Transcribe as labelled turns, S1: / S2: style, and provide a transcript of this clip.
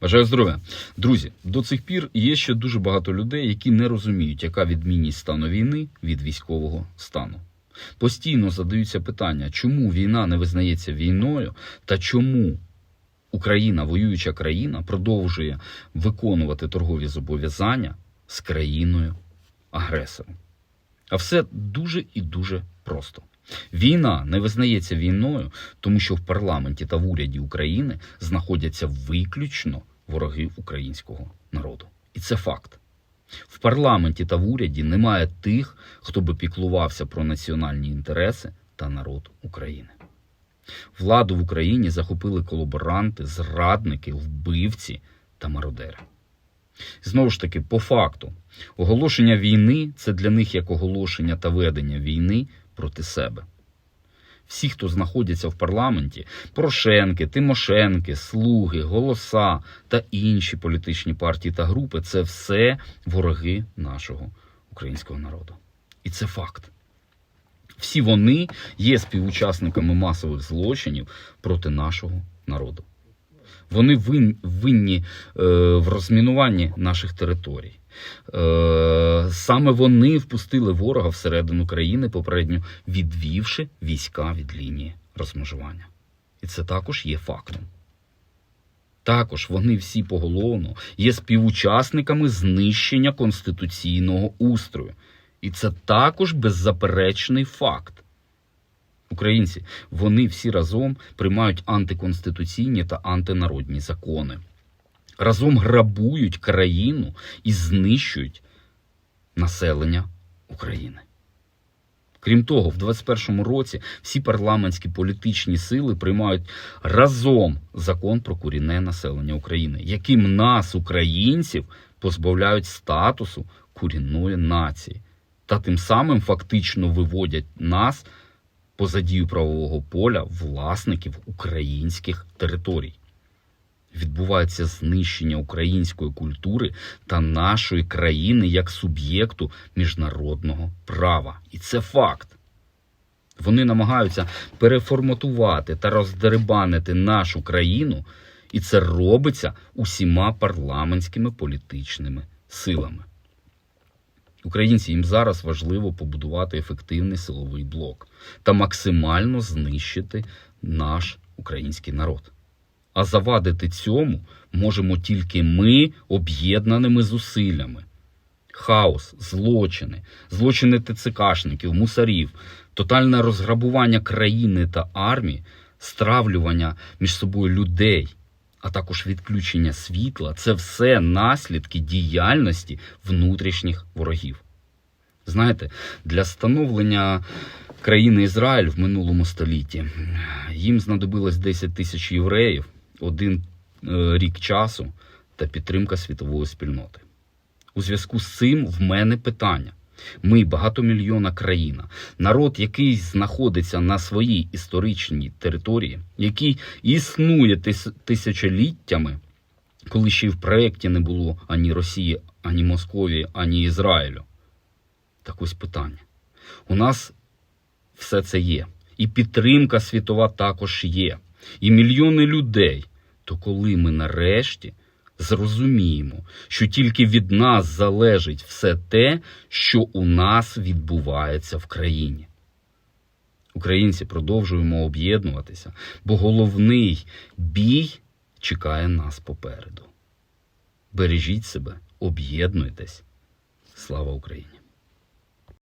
S1: Бажаю здоров'я. Друзі, до цих пір є ще дуже багато людей, які не розуміють, яка відмінність стану війни від військового стану. Постійно задаються питання, чому війна не визнається війною та чому Україна, воююча країна, продовжує виконувати торгові зобов'язання з країною агресором. А все дуже і дуже просто. Війна не визнається війною, тому що в парламенті та в уряді України знаходяться виключно вороги українського народу. І це факт. В парламенті та в уряді немає тих, хто би піклувався про національні інтереси та народ України. Владу в Україні захопили колаборанти, зрадники, вбивці та мародери. Знову ж таки, по факту, оголошення війни це для них як оголошення та ведення війни проти себе. Всі, хто знаходяться в парламенті, Порошенки, Тимошенки, Слуги, Голоса та інші політичні партії та групи це все вороги нашого українського народу. І це факт. Всі вони є співучасниками масових злочинів проти нашого народу. Вони винні е, в розмінуванні наших територій. Е, саме вони впустили ворога всередину країни, попередньо відвівши війська від лінії розмежування. І це також є фактом. Також вони всі поголовно є співучасниками знищення конституційного устрою. І це також беззаперечний факт. Українці, вони всі разом приймають антиконституційні та антинародні закони. Разом грабують країну і знищують населення України. Крім того, в 2021 році всі парламентські політичні сили приймають разом закон про корінне населення України, яким нас, українців, позбавляють статусу корінної нації, та тим самим фактично виводять нас поза дію правового поля власників українських територій. Відбувається знищення української культури та нашої країни як суб'єкту міжнародного права. І це факт. Вони намагаються переформатувати та роздерибанити нашу країну, і це робиться усіма парламентськими політичними силами. Українці їм зараз важливо побудувати ефективний силовий блок та максимально знищити наш український народ. А завадити цьому можемо тільки ми об'єднаними зусиллями. Хаос, злочини, злочини ТЦКшників, мусарів, тотальне розграбування країни та армії, стравлювання між собою людей, а також відключення світла це все наслідки діяльності внутрішніх ворогів. Знаєте, для становлення країни Ізраїль в минулому столітті їм знадобилось 10 тисяч євреїв, один е, рік часу та підтримка світової спільноти. У зв'язку з цим в мене питання. Ми багатомільйонна країна, народ, який знаходиться на своїй історичній території, який існує тис- тисячоліттями, коли ще й в проєкті не було ані Росії, ані Московії, ані Ізраїлю. Так ось питання. У нас все це є. І підтримка світова також є. І мільйони людей. То коли ми нарешті зрозуміємо, що тільки від нас залежить все те, що у нас відбувається в країні. Українці продовжуємо об'єднуватися, бо головний бій чекає нас попереду. Бережіть себе, об'єднуйтесь. Слава Україні!